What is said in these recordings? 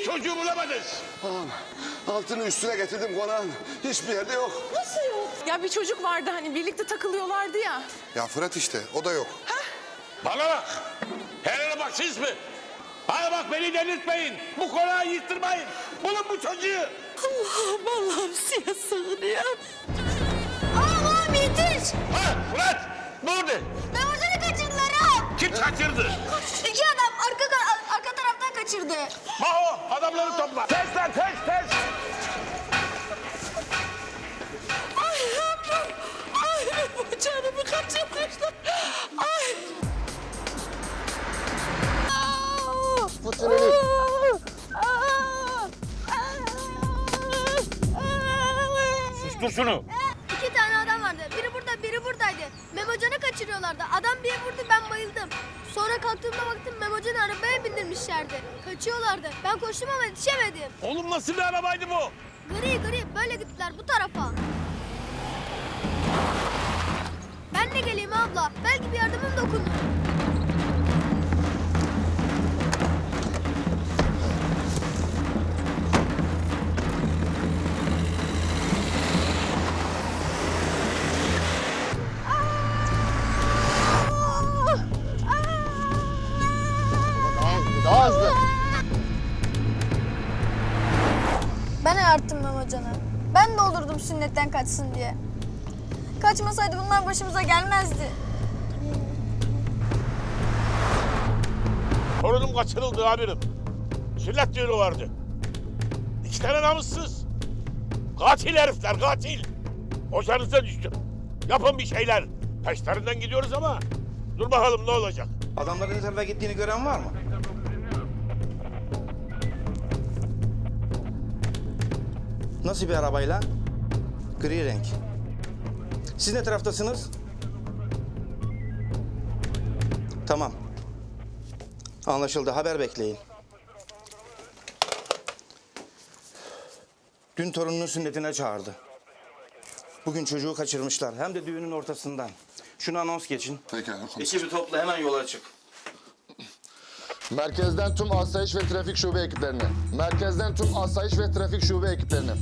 Bir çocuğu bulamadınız. Ağam altını üstüne getirdim konağın. Hiçbir yerde yok. Ya bir çocuk vardı hani birlikte takılıyorlardı ya. Ya Fırat işte o da yok. Bana bak. Helal bak siz mi? Bana bak beni delirtmeyin. Bu konağı yıktırmayın. Bulun bu çocuğu. Allah'ım Allah'ım size sığınıyorum. Ağam yetiş! Ha Fırat. Ne oldu? Ramazan'ı kaçırdılar ağam. Kim kaçırdı? Arka kaçırdı. Maho adamları topla. Tez lan tez tez. Ay Rabbim. Ay bu canımı kaçırmışlar. Ay. Elini. Sustur şunu. Memocan'ı kaçırıyorlardı. Adam bir vurdu, ben bayıldım. Sonra kalktığımda baktım Memocan'ı arabaya bindirmişlerdi. Kaçıyorlardı. Ben koştum ama yetişemedim. Oğlum nasıl bir arabaydı bu? Gri gri böyle gittiler bu tarafa. Ben de geleyim abla. Belki bir yardımım dokunur. Ben ayarttım Memocan'ı. Ben de olurdum sünnetten kaçsın diye. Kaçmasaydı bunlar başımıza gelmezdi. Torunum kaçırıldı amirim. Sünnet düğünü vardı. İki tane namussuz. Katil herifler katil. Ocağınıza düştüm. Yapın bir şeyler. Peşlerinden gidiyoruz ama dur bakalım ne olacak. Adamların ne tarafa gittiğini gören var mı? Nasıl bir arabayla? Gri renk. Siz ne taraftasınız? Tamam. Anlaşıldı. Haber bekleyin. Dün torununun sünnetine çağırdı. Bugün çocuğu kaçırmışlar. Hem de düğünün ortasından. Şunu anons geçin. Pekala komiserim. Ekibi topla hemen yola çık. Merkezden tüm asayiş ve trafik şube ekiplerine. Merkezden tüm asayiş ve trafik şube ekiplerine.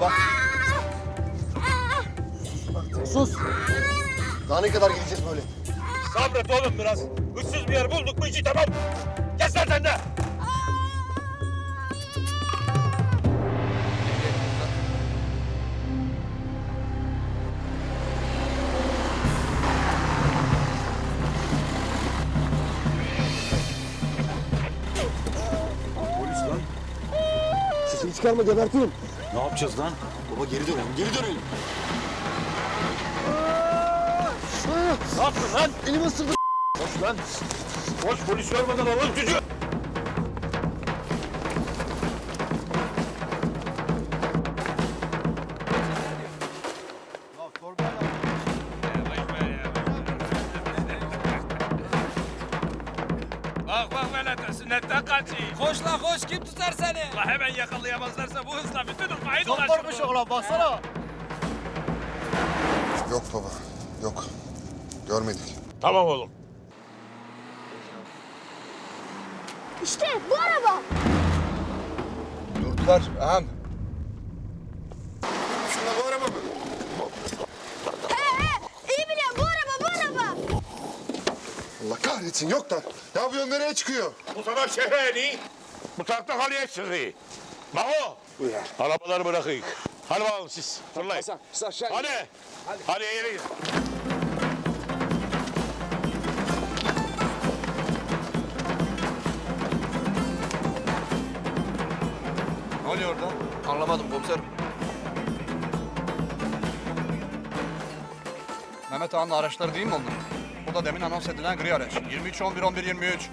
Bak. Sus. Daha ne kadar gideceğiz böyle? Sabret oğlum biraz. Üstsüz bir yer bulduk mu işi tamam. Kes lan de. Çıkarma gebertirim. Ne yapacağız lan? Baba geri dönelim, geri dönelim. Ne yaptın lan? Elimi ısırdı. Koş lan. Koş polis görmeden alalım çocuğu. Koş la koş kim tutar seni? La hemen yakalayamazlarsa bu hızla bütün ırmayı dolaşır. bu. oğlan baksana. Yok baba, yok. Görmedik. Tamam oğlum. İşte bu araba. Durdular, ağam. Şuna bu araba mı? He he iyi biliyorum bu araba bu araba. Kahretsin, yok da. Ya bu yol nereye çıkıyor? Bu taraf şehre eni. Bu tarafta kaleye çıkıyor. Maho. Arabaları bırakayım. Hadi bakalım siz. Fırlayın. Hadi. Hadi. Hadi yere gidin. Ne oluyor orada? Anlamadım komiserim. Mehmet Ağa'nın araçları değil mi onlar? Bu da demin anons edilen gri araç. 23 11 11 23.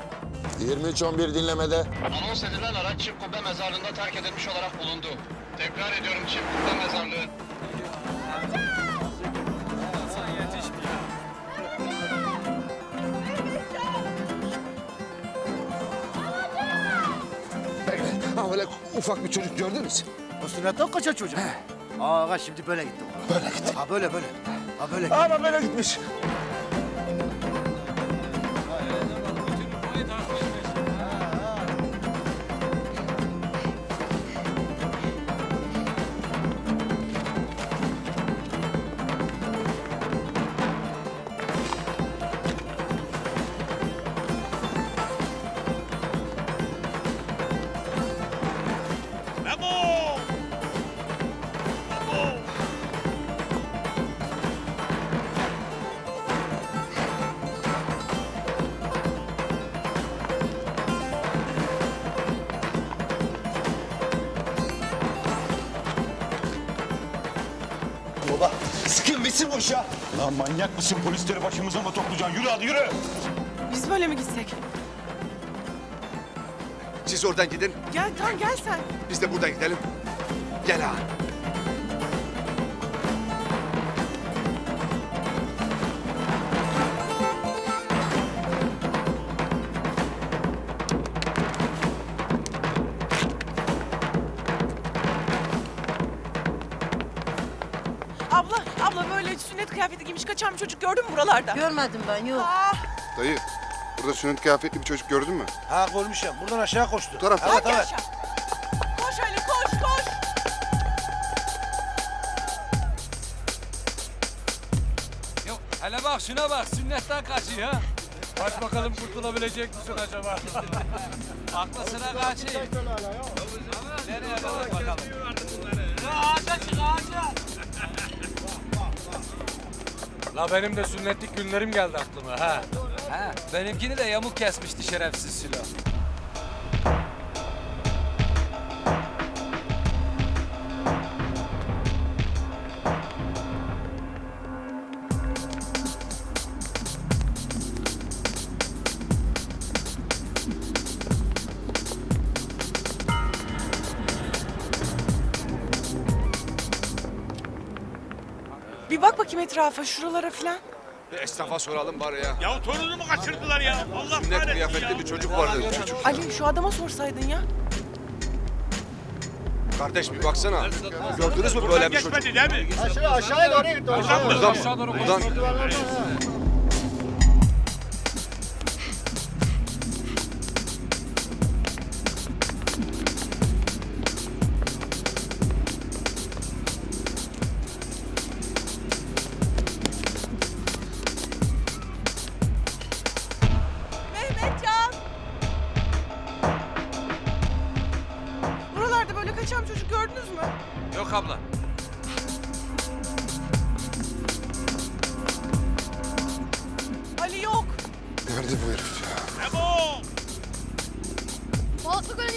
23-11 dinlemede. Anons edilen araç Çift Kubbe mezarlığında terk edilmiş olarak bulundu. Tekrar ediyorum Çift Kubbe mezarlığı. Ha böyle ufak bir çocuk gördünüz. O sünnetten kaçan çocuk. Aa aga şimdi böyle gitti. Böyle gitti. Ha böyle böyle. Ha böyle gitti. Ama böyle gitmiş. Sıkın bitsin bu iş ya. Lan manyak mısın? Polisleri başımıza mı toplayacaksın? Yürü hadi yürü. Biz böyle mi gitsek? Siz oradan gidin. Gel tamam gel sen. Biz de buradan gidelim. Gel ha. Sünnet kıyafeti giymiş kaçan bir çocuk gördün mü buralarda? Görmedim ben yok. Aa, Dayı, burada sünnet kıyafetli bir çocuk gördün mü? Ha görmüşüm. Buradan aşağı koştu. Bu tarafta. Evet evet. aşağı. Koş Ali koş koş. Yok hele bak şuna bak sünnetten kaçıyor ha. Kaç bakalım kurtulabilecek misin acaba? Akla sıra kaçayım. Nereye bakalım? Ağaca çık ağaca. La benim de sünnetlik günlerim geldi aklıma ha. Ha, benimkini de yamuk kesmişti şerefsiz Sülo. Bakayım etrafa şuralara filan. Bir esnafa soralım bari ya. Ya torunumu kaçırdılar ya. Allah Sünnet kıyafetli bir çocuk vardı. Çocuk. Ali şu adama sorsaydın ya. Kardeş bir baksana. Gördünüz mü böyle bir çocuk? Geçmedi değil mi? Aşağıya doğru gitti. Buradan? Buradan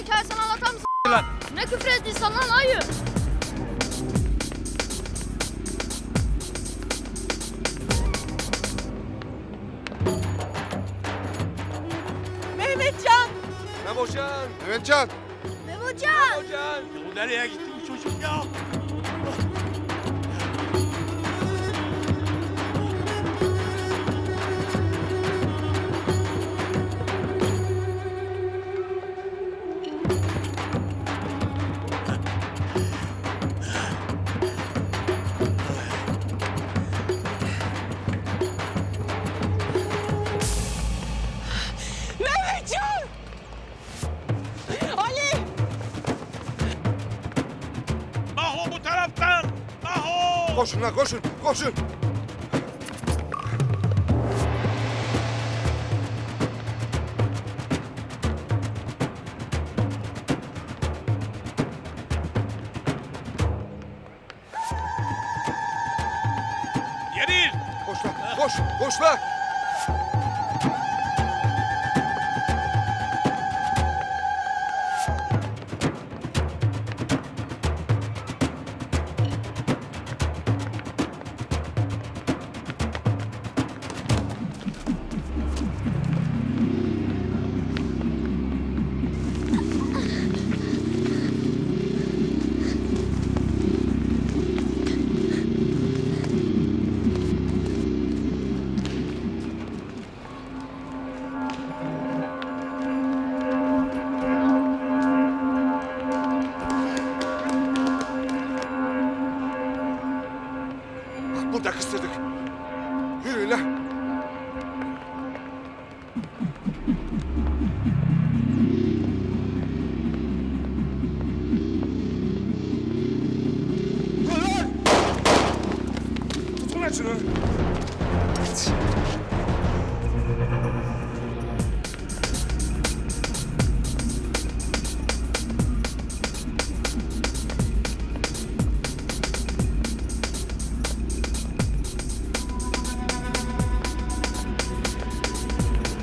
hikayesini anlatar mısın? Lan. Ne küfür ettiysen lan ayı. Mehmetcan. Memocan. Mehmetcan! Memocan. Hocam. Bu nereye gitti bu çocuk ya? Koşun lan koşun. Koşun. Yenil! Koş lan. Koş. Koş lan. Şunu.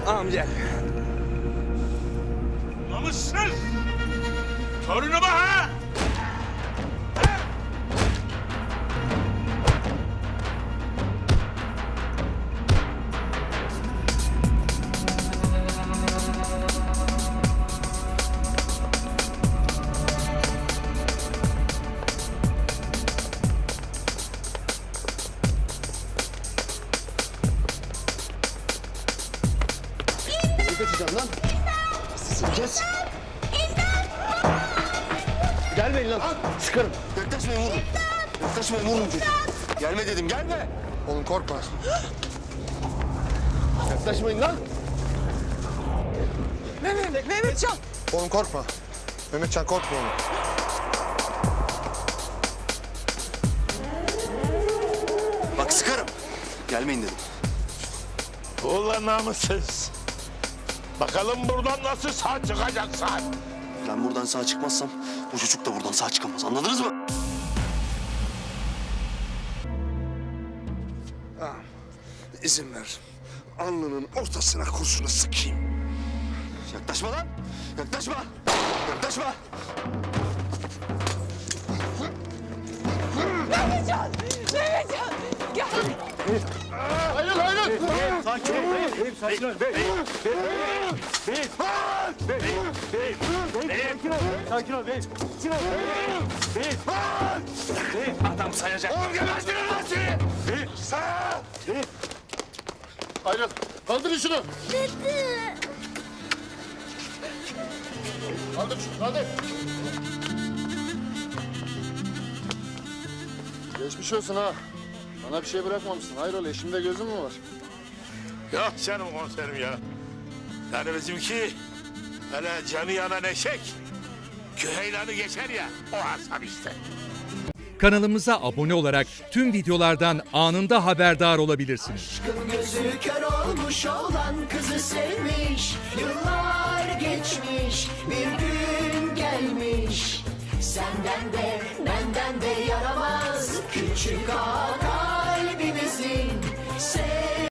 Ağam gel. Namussuz! Torunuma ha! Atacağım lan. Kes. Gelmeyin lan. Sıkarım. Yaklaşmayın vurun. Yaklaşmayın vurun çocuğu. Gelme dedim gelme. Oğlum korkma. Yaklaşmayın lan. Mehmet, Mehmetcan. Oğlum korkma. Mehmetcan korkma oğlum. Bak sıkarım. Gelmeyin dedim. Ulan namussuz. Bakalım buradan nasıl sağ çıkacaksın. Ben buradan sağ çıkmazsam bu çocuk da buradan sağ çıkamaz. Anladınız mı? İzin ver. Alnının ortasına kurşunu sıkayım. Yaklaşma lan. Yaklaşma. Yaklaşma. Mehmetcan. Mehmetcan. Gel. Hayır. Sakin ol. Oğlum gebertirim lan seni. Sağ. Ayrıl. Kaldırın şunu. Dede. Kaldır şunu hadi. Geçmiş olsun ha. Bana bir şey bırakmamışsın. Hayrola eşimde gözün mü var? Yok canım komiserim ya. Yani bizimki öyle canı yanan eşek. Küheylanı geçer ya o asap işte. Kanalımıza abone olarak tüm videolardan anında haberdar olabilirsiniz. Gözü kör olmuş olan kızı sevmiş Yıllar geçmiş bir gün gelmiş Senden de benden de yaramaz küçük ağa